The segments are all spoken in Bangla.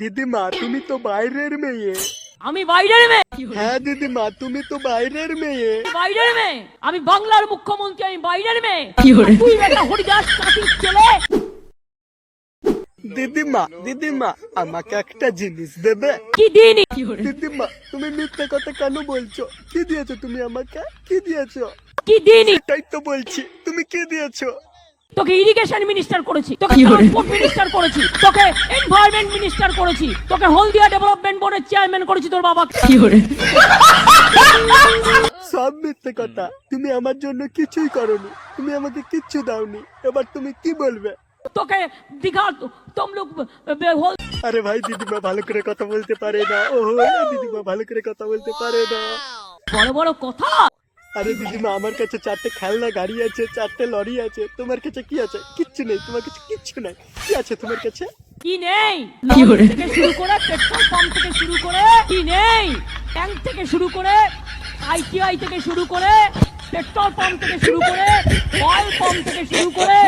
দিদিমা তুমি তো বাইরের মেয়ে। আমি বাইরের মেয়ে? হ্যাঁ দিদিমা তুমি তো বাইরের মেয়ে। বাইরের মেয়ে? আমি বাংলার মুখ্যমন্ত্রী আমি বাইরের মেয়ে। তুই বেটা হরিদাস কাটির ছেলে। দিদিমা দিদিমা আমাকে একটা জিনিস দেবে। কি দিনই দিদিমা তুমি মিথ্যে কথা কেন বলছো? কি দিয়েছ তুমি আমাকে? কি দিয়েছ? কি দিনই এটাই তো বলছি তুমি কি দিয়েছ? তোকে ইরিগেশন মিনিস্টার করেছি তোকে ট্রান্সপোর্ট মিনিস্টার করেছি তোকে এনভায়রনমেন্ট মিনিস্টার করেছি। তোকে হলদিয়া ডেভেলপমেন্ট বোর্ডের চেয়ারম্যান করেছি তোর বাবা কি করে? সব মিথ্যে কথা। তুমি আমার জন্য কিছুই করনি। তুমি আমাকে কিচ্ছু দাওনি। এবার তুমি কি বলবে? তোকে দীঘা তমলুক আরে ভাই দিদিমা ভালো করে কথা বলতে পারে না। ও দিদিমা ভালো করে কথা বলতে পারে না। বড় বড় কথা। আরে দিদিমা আমার কাছে চারটে খেলনা গাড়ি আছে চারটে লরি আছে। তোমার কাছে কি আছে? কিচ্ছু নেই। তোমার কাছে কিচ্ছু নাই। কি আছে তোমার কাছে? কি নেই? থেকে শুরু করে পেট্রোল পাম্প থেকে শুরু করে কি নেই? ট্যাঙ্ক থেকে শুরু করে আইটিআই থেকে শুরু করে পেট্রোল পাম্প থেকে শুরু করে অয়েল পাম্প থেকে শুরু করে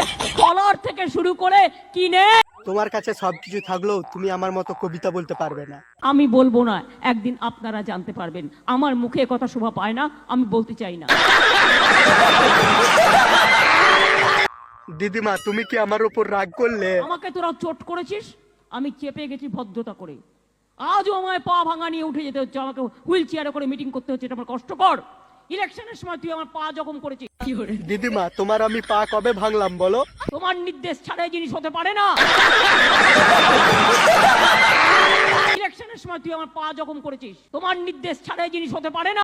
কলার থেকে শুরু করে কি নেই? তোমার কাছে সবকিছু থাকলেও তুমি আমার মতো কবিতা বলতে পারবে না। আমি বলব না একদিন আপনারা জানতে পারবেন। আমার মুখে কথা শোভা পায় না আমি বলতে চাই না। দিদিমা তুমি কি আমার উপর রাগ করলে? আমাকে তোরা চোট করেছিস? আমি চেপে গেছি ভদ্রতা করে। আজও আমায় পা ভাঙা নিয়ে উঠে যেতে হচ্ছে আমাকে হুইল চেয়ারে করে মিটিং করতে হচ্ছে এটা আমার কষ্টকর ইলেকশনের সময় তুই আমার পা জখম করেছিস। দিদিমা তোমার আমি পা কবে ভাঙলাম বলো? তোমার নির্দেশ ছাড়া এই জিনিস হতে পারে না। ইলেকশনের সময় তুই আমার পা জখম করেছিস। তোমার নির্দেশ ছাড়া এই জিনিস হতে পারে না।